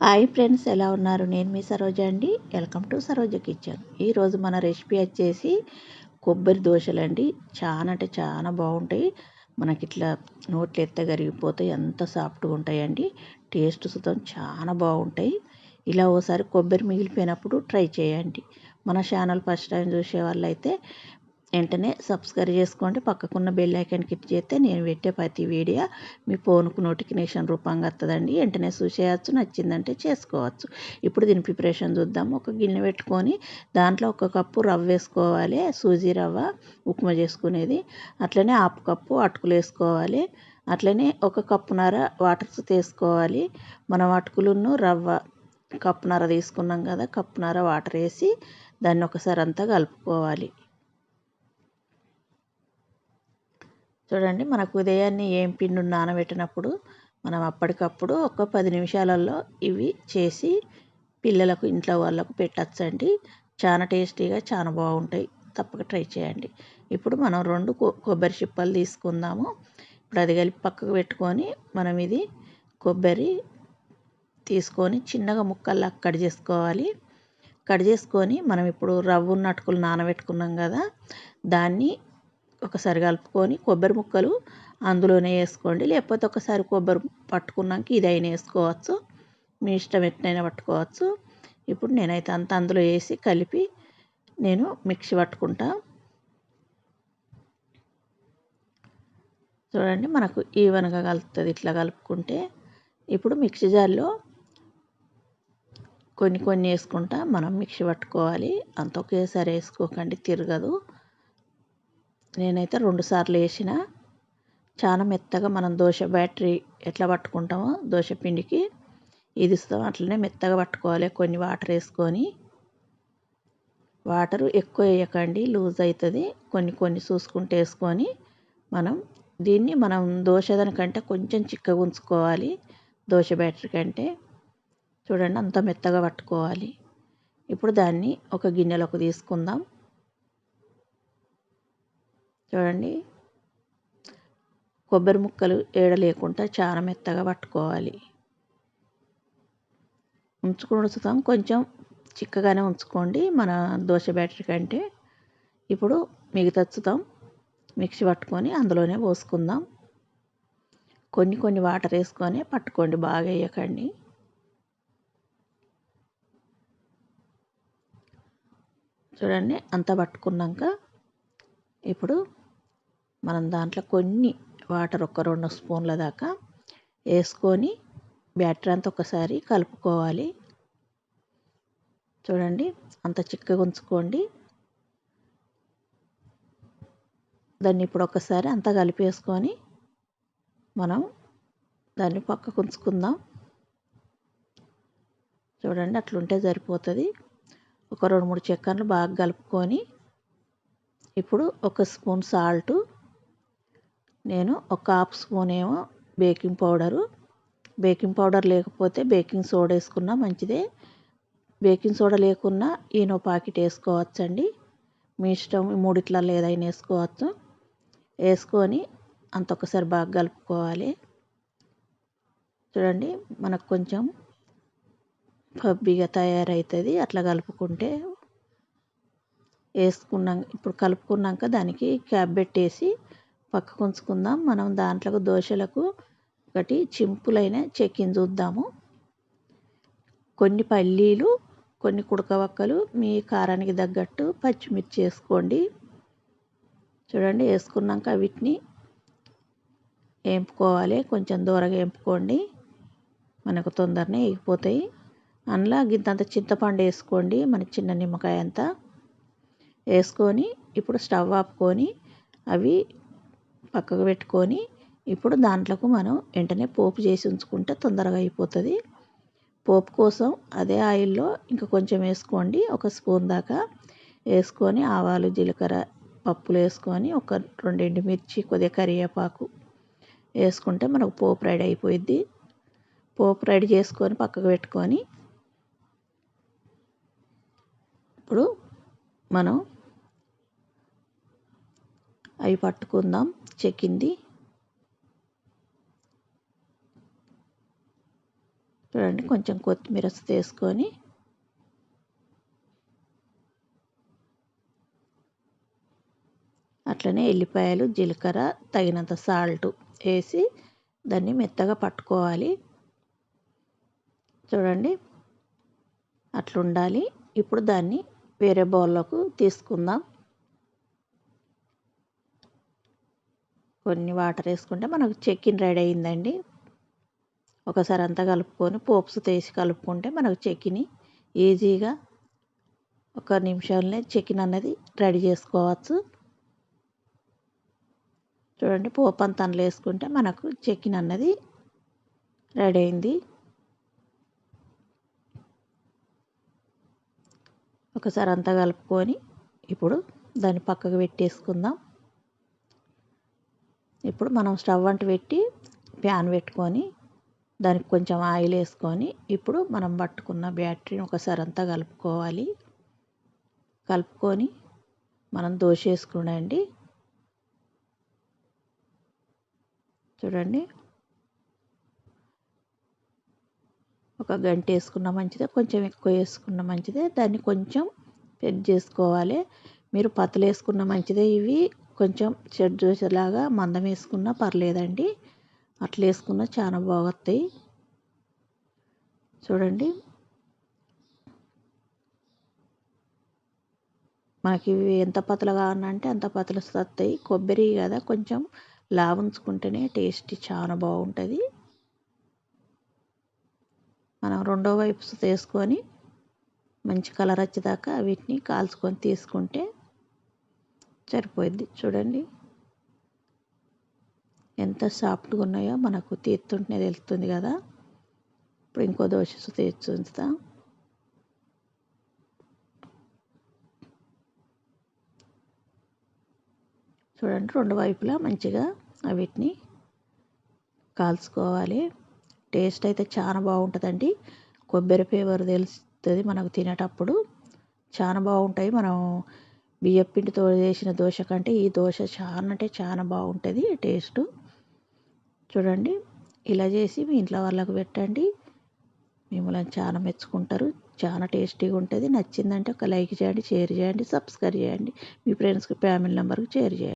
Hi friends ఎలా ఉన్నారు? నేను మీ సరోజ అండి. Welcome to Saroja kitchen. ఈరోజు మన రెసిపీ వచ్చేసి కొబ్బరి దోశలు అండి చాలా అంటే చాలా బాగుంటాయి. మనకి ఇట్లా నోట్లు ఎత్త కరిగిపోతాయి. ఎంత సాఫ్ట్గా ఉంటాయండి. టేస్ట్ సుతం చాలా బాగుంటాయి. ఇలా ఓసారి కొబ్బరి మిగిలిపోయినప్పుడు ట్రై చేయండి. మన ఛానల్ ఫస్ట్ టైం చూసే వాళ్ళైతే వెంటనే సబ్స్క్రైబ్ చేసుకోండి. పక్కకున్న బెల్ ఐకాన్ క్లిక్ చేస్తే నేను పెట్టే ప్రతి వీడియో మీ ఫోన్కు నోటిఫికేషన్ రూపంగా వస్తుందండి. వెంటనే చూసేయచ్చు నచ్చిందంటే చేసుకోవచ్చు. ఇప్పుడు దీని ప్రిపరేషన్ చూద్దాం. ఒక గిన్నె పెట్టుకొని దాంట్లో ఒక కప్పు రవ్వ వేసుకోవాలి. సూజీ రవ్వ ఉప్మా చేసుకునేది. అట్లనే ఆపు కప్పు అటుకులు వేసుకోవాలి. అట్లనే ఒక కప్పున్నర వాటర్ తీసుకోవాలి. మనం అటుకులును రవ్వ కప్పున్నర తీసుకున్నాం కదా కప్పున్నర వాటర్ వేసి దాన్ని ఒకసారి అంతా కలుపుకోవాలి. చూడండి మనకు ఉదయాన్నే ఏం పిండి నానబెట్టినప్పుడు మనం అప్పటికప్పుడు ఒక పది నిమిషాలలో ఇవి చేసి పిల్లలకు ఇంట్లో వాళ్ళకు పెట్టచ్చండి. చాలా టేస్టీగా చాలా బాగుంటాయి. తప్పక ట్రై చేయండి. ఇప్పుడు మనం రెండు కొబ్బరి చిప్పలు తీసుకుందాము. ఇప్పుడు అది కలిపి పక్కకు పెట్టుకొని మనం ఇది కొబ్బరి తీసుకొని చిన్నగా ముక్కల్లా కట్ చేసుకోవాలి. కట్ చేసుకొని మనం ఇప్పుడు రవ్వ నటుకులు నానబెట్టుకున్నాం కదా దాన్ని ఒకసారి కలుపుకొని కొబ్బరి ముక్కలు అందులోనే వేసుకోండి. లేకపోతే ఒకసారి కొబ్బరి పట్టుకున్నాక ఇదైనా వేసుకోవచ్చు. మీ ఇష్టం ఎట్లయినా పట్టుకోవచ్చు. ఇప్పుడు నేనైతే అంత అందులో వేసి కలిపి నేను మిక్సీ పట్టుకుంటా. చూడండి మనకు ఈవెన్గా కలుపుతుంది ఇట్లా కలుపుకుంటే. ఇప్పుడు మిక్సీ జార్లో కొన్ని కొన్ని వేసుకుంటా మనం మిక్సీ పట్టుకోవాలి. అంత ఒకేసారి వేసుకోకండి తిరగదు. నేనైతే రెండుసార్లు వేసిన చాలా మెత్తగా మనం దోశ బ్యాటరీ ఎట్లా పట్టుకుంటామో దోశ పిండికి ఇది ఇస్తాం. అట్లనే మెత్తగా పట్టుకోవాలి. కొన్ని వాటర్ వేసుకొని. వాటర్ ఎక్కువ వేయకండి. లూజ్ అవుతుంది. కొన్ని కొన్ని చూసుకుంటూ వేసుకొని మనం దీన్ని మనం దోశ దానికంటే కొంచెం చిక్కగా ఉంచుకోవాలి. దోశ బ్యాటరీ కంటే. చూడండి అంత మెత్తగా పట్టుకోవాలి. ఇప్పుడు దాన్ని ఒక గిన్నెలోకి తీసుకుందాం. చూడండి. కొబ్బరి ముక్కలు ఏడ లేకుండా చాలా మెత్తగా పట్టుకోవాలి. ఉంచుకుంటాం ఉంచుతాం కొంచెం చిక్కగానే ఉంచుకోండి మన దోశ బ్యాటరీ కంటే. ఇప్పుడు మిగతచ్చుతాం మిక్సీ పట్టుకొని అందులోనే పోసుకుందాం. కొన్ని కొన్ని వాటర్ వేసుకొని పట్టుకోండి బాగా వేయకండి. చూడండి అంతా పట్టుకున్నాక ఇప్పుడు మనం దాంట్లో కొన్ని వాటర్ ఒక రెండు స్పూన్ల దాకా వేసుకొని బ్యాటర్ అంతా ఒకసారి కలుపుకోవాలి. చూడండి అంత చిక్కగా ఉంచుకోండి. దాన్ని ఇప్పుడు ఒకసారి అంతా కలిపేసుకొని మనం దాన్ని పక్కకు ఉంచుకుందాం. చూడండి అట్లుంటే సరిపోతుంది. ఒక రెండు మూడు చెక్కర్లు బాగా కలుపుకొని ఇప్పుడు ఒక స్పూన్ సాల్టు నేను ఒక హాఫ్ స్పూన్ ఏమో బేకింగ్ పౌడరు బేకింగ్ పౌడర్ లేకపోతే బేకింగ్ సోడా వేసుకున్నా మంచిదే. బేకింగ్ సోడా లేకున్నా ఈనో ప్యాకెట్ వేసుకోవచ్చండి. మీ ఇష్టం మూడిట్లలో ఏదైనా వేసుకోవచ్చు. వేసుకొని అంత ఒకసారి బాగా కలుపుకోవాలి. చూడండి మనకు కొంచెం పబ్బిగా తయారవుతుంది అట్లా కలుపుకుంటే వేసుకున్నాక ఇప్పుడు కలుపుకున్నాక దానికి క్యాప్ పెట్టేసి పక్కకు ఉంచుకుందాం మనం దాంట్లో దోశలకు ఒకటి చింపులైన చెక్కిన చూద్దాము. కొన్ని పల్లీలు కొన్ని కుడకవక్కలు మీ కారానికి తగ్గట్టు పచ్చిమిర్చి వేసుకోండి. చూడండి వేసుకున్నాక వీటిని వేపుకోవాలి. కొంచెం దూరగా వేపుకోండి. మనకు తొందరనే ఎగిపోతాయి అందులో గింతంత చింతపండు వేసుకోండి మన చిన్న నిమ్మకాయ అంతా. వేసుకొని ఇప్పుడు స్టవ్ ఆపుకొని అవి పక్కకు పెట్టుకొని ఇప్పుడు దాంట్లోకి మనం వెంటనే పోపు చేసి ఉంచుకుంటే తొందరగా అయిపోతుంది. పోపు కోసం అదే ఆయిల్లో ఇంకా కొంచెం వేసుకోండి. ఒక స్పూన్ దాకా వేసుకొని ఆవాలు జీలకర్ర పప్పులు వేసుకొని ఒక రెండు మిర్చి కొద్దిగా కరివేపాకు వేసుకుంటే మనకు పోపు రెడీ అయిపోయిద్ది. పోపు రెడీ చేసుకొని పక్కకు పెట్టుకొని ఇప్పుడు మనం అవి పట్టుకుందాం. చెక్కింది. చూడండి కొంచెం కొత్తిమీర వేసుకొని అట్లనే ఎల్లిపాయలు జీలకర్ర తగినంత సాల్ట్ వేసి దాన్ని మెత్తగా పట్టుకోవాలి. చూడండి అట్లుండాలి. ఇప్పుడు దాన్ని వేరే బౌల్లోకి తీసుకుందాం. కొన్ని వాటర్ వేసుకుంటే మనకు చెక్కిన్ రెడీ అయిందండి. ఒకసారి అంతా కలుపుకొని పోప్స్ తీసి కలుపుకుంటే మనకు చెక్కిని ఈజీగా ఒక నిమిషంలో చెక్కిన్ అన్నది రెడీ చేసుకోవచ్చు. చూడండి పోపు అంత అందులో వేసుకుంటే మనకు చెక్కిన్ అన్నది రెడీ అయింది. ఒకసారి అంతా కలుపుకొని ఇప్పుడు దాన్ని పక్కకు పెట్టేసుకుందాం. ఇప్పుడు మనం స్టవ్ అంటు పెట్టి ప్యాన్ పెట్టుకొని దానికి కొంచెం ఆయిల్ వేసుకొని ఇప్పుడు మనం పట్టుకున్న బ్యాటరీని ఒకసారి అంతా కలుపుకోవాలి. కలుపుకొని మనం దోశ వేసుకునండి చూడండి. ఒక గంట వేసుకున్న మంచిదే కొంచెం ఎక్కువ వేసుకున్న మంచిదే. దాన్ని కొంచెం పెద్ద చేసుకోవాలి. మీరు పతలు వేసుకున్న మంచిదే ఇవి. కొంచెం చెడ్ దోశలాగా మందం వేసుకున్నా పర్లేదండి. అట్లా వేసుకున్నా చాలా బాగుతాయి చూడండి. మనకి ఇవి ఎంత పతలు అంటే అంత పతలు వస్తాయి. కొబ్బరి కదా కొంచెం లావు ఉంచుకుంటేనే టేస్ట్ చాలా బాగుంటుంది. మనం రెండో వైపు తీసుకొని మంచి కలర్ వచ్చేదాకా వీటిని కాల్చుకొని తీసుకుంటే సరిపోద్ది చూడండి. ఎంత సాఫ్ట్గా ఉన్నాయో మనకు తీస్తుంటేనే తెలుస్తుంది కదా. ఇప్పుడు ఇంకో దోశ తీర్చి ఉంచుతా చూడండి రెండు వైపులా మంచిగా వీటిని కాల్చుకోవాలి. టేస్ట్ అయితే చాలా బాగుంటుందండి. కొబ్బరి ఫ్లేవర్ తెలుస్తుంది మనకు తినేటప్పుడు. చాలా బాగుంటాయి. మనం బియ్యం పిండితో చేసిన దోశ కంటే ఈ దోశ చాలా అంటే చాలా బాగుంటుంది టేస్ట్. చూడండి ఇలా చేసి మీ ఇంట్లో వాళ్ళకు పెట్టండి. మిమ్మల్ని చాలా మెచ్చుకుంటారు చాలా టేస్టీగా ఉంటుంది. నచ్చిందంటే ఒక లైక్ చేయండి షేర్ చేయండి సబ్స్క్రైబ్ చేయండి. మీ ఫ్రెండ్స్కి ఫ్యామిలీ మెంబర్కి షేర్ చేయండి.